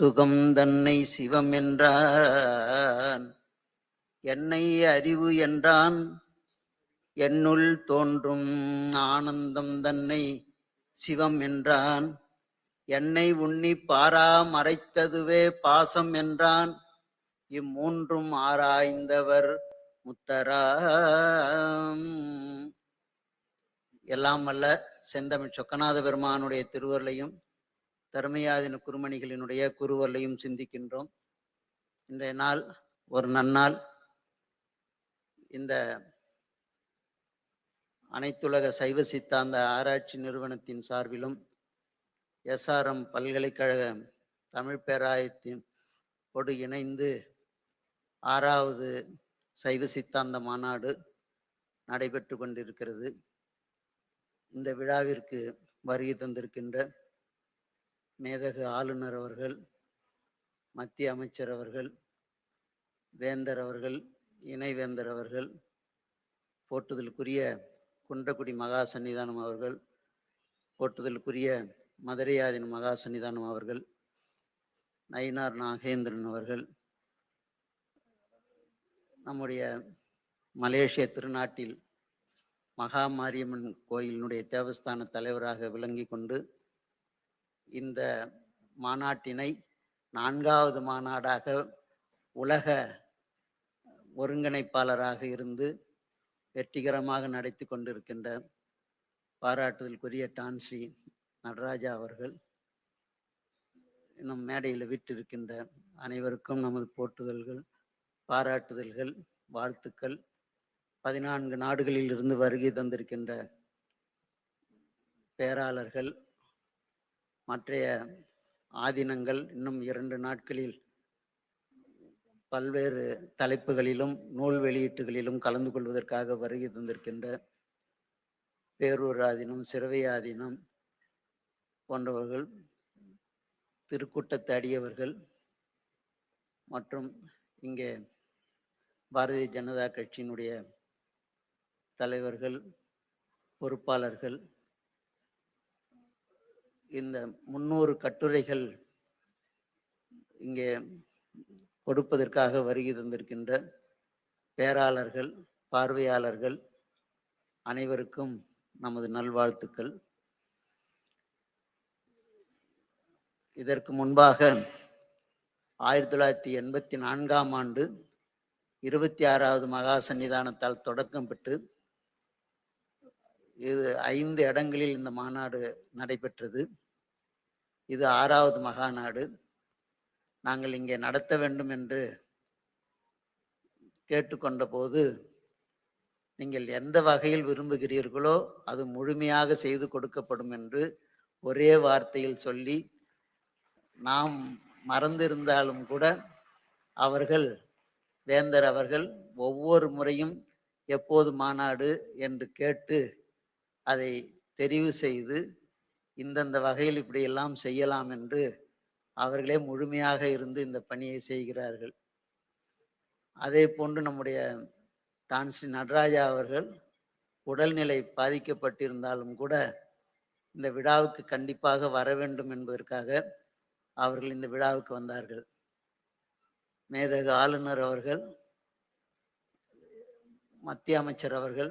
சுகம் தன்னை சிவம் என்றான். என்னை அறிவு என்றான். என்னுள் தோன்றும் ஆனந்தம் தன்னை சிவம் என்றான். என்னை உண்ணி பாரா மறைத்ததுவே பாசம் என்றான். இம்மூன்றும் ஆராய்ந்தவர் முத்தராம். எல்லாம் அல்ல செந்தமிழ் சொக்கநாத பெருமானுடைய திருவருளையும் தர்மயாதின குருமணிகளினுடைய குருவருளையும் சிந்திக்கின்றோம். இன்றைய நாள் ஒரு நன்னாள். இந்த அனைத்துலக சைவ சித்தாந்த ஆராய்ச்சி நிறுவனத்தின் சார்பிலும் எஸ்ஆர்எம் பல்கலைக்கழக தமிழ் பேராயத்தின் கொடு இணைந்து ஆறாவது சைவ சித்தாந்த மாநாடு நடைபெற்று கொண்டிருக்கிறது. இந்த விழாவிற்கு வருகை தந்திருக்கின்ற மேதகு ஆளுநர் அவர்கள் மத்திய அமைச்சர் அவர்கள் வேந்தர் அவர்கள் இணைவேந்தர் அவர்கள் போற்றுதலுக்குரிய குன்றக்குடி மகா சன்னிதானம் அவர்கள் போற்றுதலுக்குரிய மதுரையாதின் மகா சன்னிதானம் அவர்கள் நயினார் நாகேந்திரன் அவர்கள் நம்முடைய மலேசிய திருநாட்டில் மகா மாரியம்மன் கோயிலினுடைய தேவஸ்தான தலைவராக விளங்கி கொண்டு இந்த மாநாட்டினை நான்காவது மாநாடாக உலக ஒருங்கிணைப்பாளராக இருந்து வெற்றிகரமாக நடத்தி கொண்டிருக்கின்ற பாராட்டுதலுக்குரிய டான்ஸ்ரீ நடராஜா அவர்கள் இன்னும் மேடையில் விட்டிருக்கின்ற அனைவருக்கும் நமது போற்றுதல்கள் பாராட்டுதல்கள் வாழ்த்துக்கள். பதினான்கு நாடுகளில் இருந்து வருகை தந்திருக்கின்ற பேராளர்கள் மற்றைய ஆதீனங்கள் இன்னும் இரண்டு நாட்களில் பல்வேறு தலைப்புகளிலும் நூல் வெளியீட்டுகளிலும் கலந்து கொள்வதற்காக வருகை தந்திருக்கின்ற பேரூர் ஆதீனம் சிறவை ஆதீனம் போன்றவர்கள் திருக்கூட்டத்தை அடியவர்கள் மற்றும் இங்கே பாரதிய ஜனதா கட்சியினுடைய தலைவர்கள் பொறுப்பாளர்கள் இந்த முன்னூறு கட்டுரைகள் இங்கே கொடுப்பதற்காக வருகை தந்திருக்கின்ற பேராளர்கள் பார்வையாளர்கள் அனைவருக்கும் நமது நல்வாழ்த்துக்கள். இதற்கு முன்பாக ஆயிரத்தி தொள்ளாயிரத்தி எண்பத்தி நான்காம் ஆண்டு இருபத்தி ஆறாவது மகா சன்னிதானத்தால் தொடக்கம் பெற்று இது ஐந்து இடங்களில் இந்த மாநாடு நடைபெற்றது. இது ஆறாவது மகாநாடு. நாங்கள் இங்கே நடத்த வேண்டும் என்று கேட்டுக்கொண்ட போது நீங்கள் எந்த வகையில் விரும்புகிறீர்களோ அது முழுமையாக செய்து கொடுக்கப்படும் என்று ஒரே வார்த்தையில் சொல்லி நாம் மறந்திருந்தாலும் கூட அவர்கள் வேந்தர் அவர்கள் ஒவ்வொரு முறையும் எப்போது மாநாடு என்று கேட்டு அதை தெரிவு செய்து இந்தந்த வகையில் இப்படியெல்லாம் செய்யலாம் என்று அவர்களே முழுமையாக இருந்து இந்த பணியை செய்கிறார்கள். அதே போன்று நம்முடைய டான்ஸ்ரீ நடராஜா அவர்கள் உடல்நிலை பாதிக்கப்பட்டிருந்தாலும் கூட இந்த விழாவுக்கு கண்டிப்பாக வர வேண்டும் என்பதற்காக அவர்கள் இந்த விழாவுக்கு வந்தார்கள். மேதகு ஆளுநர் அவர்கள் மத்திய அமைச்சர் அவர்கள்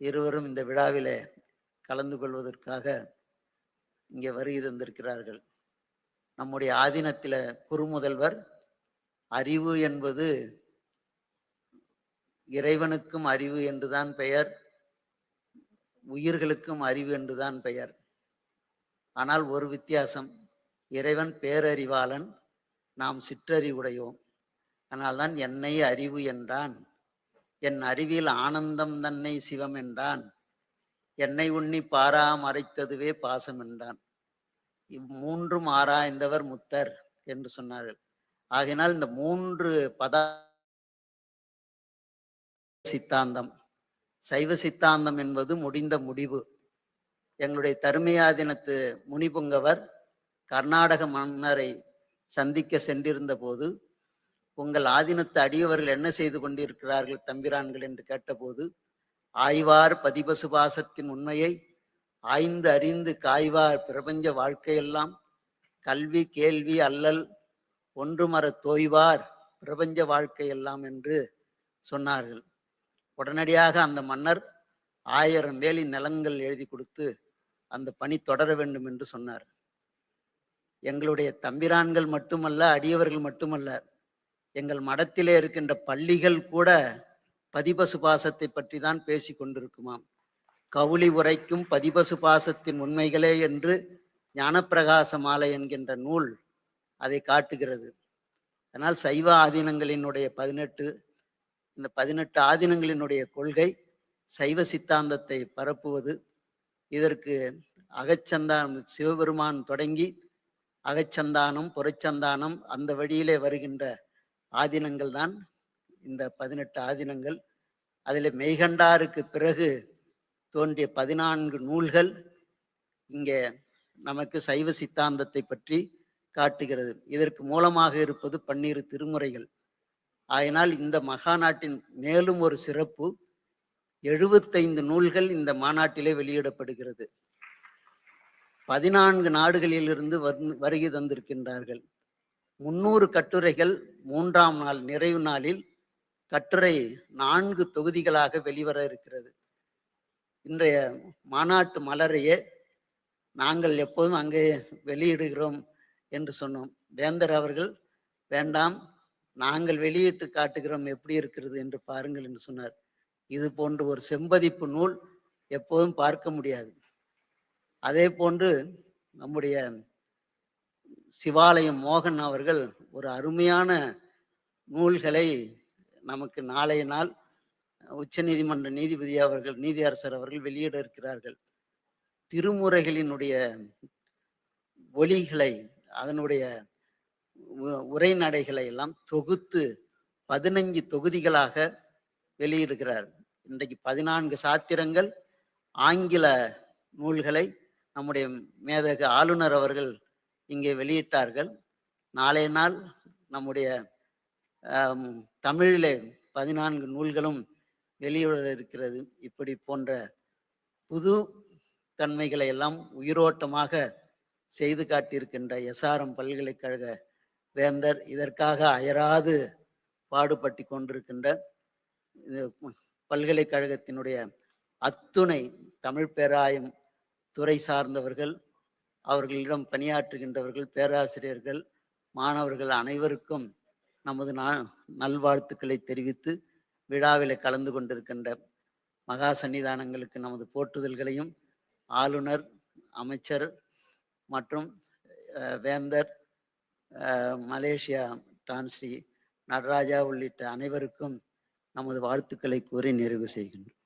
இருவரும் இந்த விழாவிலே கலந்து கொள்வதற்காக இங்கே வருகை தந்திருக்கிறார்கள். நம்முடைய ஆதீனத்தில் குருமுதல்வர் அறிவு என்பது இறைவனுக்கும் அறிவு என்றுதான் பெயர் உயிர்களுக்கும் அறிவு என்றுதான் பெயர். ஆனால் ஒரு வித்தியாசம் இறைவன் பேரறிவாளன் நாம் சிற்றறிவுடையோம். அதனால்தான் என்னை அறிவு என்றான். என் அறிவில் ஆனந்தம் தன்னை சிவம் என்றான். என்னை உண்ணி பாரா மறைத்ததுவே பாசம் என்றான். இம்மூன்றும் ஆராய்ந்தவர் முத்தர் என்று சொன்னார்கள். ஆகினால் இந்த மூன்று பதா சித்தாந்தம் சைவ சித்தாந்தம் என்பது முடிந்த முடிவு. எங்களுடைய தருமையாதினத்து முனிபுங்கவர் கர்நாடக மன்னரை சந்திக்க சென்றிருந்த போது உங்கள் ஆதீனத்து அடியவர்கள் என்ன செய்து கொண்டிருக்கிறார்கள் தம்பிரான்கள் என்று கேட்டபோது ஆய்வார் பதிபசுபாசத்தின் உண்மையை ஆய்ந்து அறிந்து காய்வார் பிரபஞ்ச வாழ்க்கையெல்லாம் கல்வி கேள்வி அல்லல் ஒன்றுமர தோய்வார் பிரபஞ்ச வாழ்க்கையெல்லாம் என்று சொன்னார்கள். உடனடியாக அந்த மன்னர் ஆயிரம் வேலி நிலங்கள் எழுதி கொடுத்து அந்த பணி தொடர வேண்டும் என்று சொன்னார். எங்களுடைய தம்பிரான்கள் மட்டுமல்ல அடியவர்கள் மட்டுமல்ல எங்கள் மடத்திலே இருக்கின்ற பள்ளிகள் கூட பதிபசு பாசத்தை பற்றி தான் பேசி கொண்டிருக்குமாம். கவுளி உரைக்கும் பதிபசு பாசத்தின் உண்மைகளே என்று ஞானப்பிரகாச மாலை என்கின்ற நூல் அதை காட்டுகிறது. அதனால் சைவ ஆதீனங்களினுடைய பதினெட்டு இந்த பதினெட்டு ஆதீனங்களினுடைய கொள்கை சைவ சித்தாந்தத்தை பரப்புவது. இதற்கு அகச்சந்தானம் சிவபெருமான் தொடங்கி அகச்சந்தானம் புறச்சந்தானம் அந்த வழியிலே வருகின்ற ஆதீனங்கள் தான் இந்த பதினெட்டு ஆதீனங்கள். அதில் மெய்கண்டாருக்கு பிறகு தோன்றிய பதினான்கு நூல்கள் இங்கே நமக்கு சைவ சித்தாந்தத்தை பற்றி காட்டுகிறது. இதற்கு மூலமாக இருப்பது பன்னிரு திருமுறைகள். ஆயினால் இந்த மகாநாட்டின் மேலும் ஒரு சிறப்பு எழுபத்தைந்து நூல்கள் இந்த மாநாட்டிலே வெளியிடப்படுகிறது. பதினான்கு நாடுகளிலிருந்து வருகை தந்திருக்கின்றார்கள். முன்னூறு கட்டுரைகள் மூன்றாம் நாள் நிறைவு நாளில் கட்டுரை நான்கு தொகுதிகளாக வெளிவர இருக்கிறது. இன்றைய மாநாட்டு மலரையே நாங்கள் எப்போதும் அங்கே வெளியிடுகிறோம் என்று சொன்னோம். வேந்தர் அவர்கள் வேண்டாம் நாங்கள் வெளியிட்டு காட்டுகிறோம் எப்படி இருக்கிறது என்று பாருங்கள் என்று சொன்னார். இது போன்று ஒரு செம்பதிப்பு நூல் எப்போதும் பார்க்க முடியாது. அதே போன்று நம்முடைய சிவாலயம் மோகன் அவர்கள் ஒரு அருமையான நூல்களை நமக்கு நாளைய நாள் உச்ச நீதிமன்ற நீதிபதி அவர்கள் நீதியரசர் அவர்கள் வெளியிட இருக்கிறார்கள். திருமுறைகளினுடைய ஒலிகளை அதனுடைய உ- உரைநடைகளை எல்லாம் தொகுத்து பதினஞ்சு தொகுதிகளாக வெளியிடுகிறார். இன்றைக்கு பதினான்கு சாத்திரங்கள் ஆங்கில நூல்களை நம்முடைய மேதக ஆளுநர் அவர்கள் இங்கே வெளியிட்டார்கள். நாளைய நாள் நம்முடைய தமிழிலே பதினான்கு நூல்களும் வெளியிட இருக்கிறது. இப்படி போன்ற புது தன்மைகளை எல்லாம் உயிரோட்டமாக செய்து காட்டியிருக்கின்ற எஸ்ஆர்எம் பல்கலைக்கழக வேந்தர் இதற்காக அயராது பாடுபட்டு கொண்டிருக்கின்ற இது பல்கலைக்கழகத்தினுடைய அத்துணை தமிழ் பேராயம் துறை சார்ந்தவர்கள் அவர்களிடம் பணியாற்றுகின்றவர்கள் பேராசிரியர்கள் மாணவர்கள் அனைவருக்கும் நமது நா நல்வாழ்த்துக்களை தெரிவித்து விழாவில் கலந்து கொண்டிருக்கின்ற மகா சன்னிதானங்களுக்கு நமது போற்றுதல்களையும் ஆளுநர் அமைச்சர் மற்றும் வேந்தர் மலேசியா டான்ஸ்ரீ நடராஜா உள்ளிட்ட அனைவருக்கும் நமது வாழ்த்துக்களை கூறி நிறைவு செய்கின்றோம்.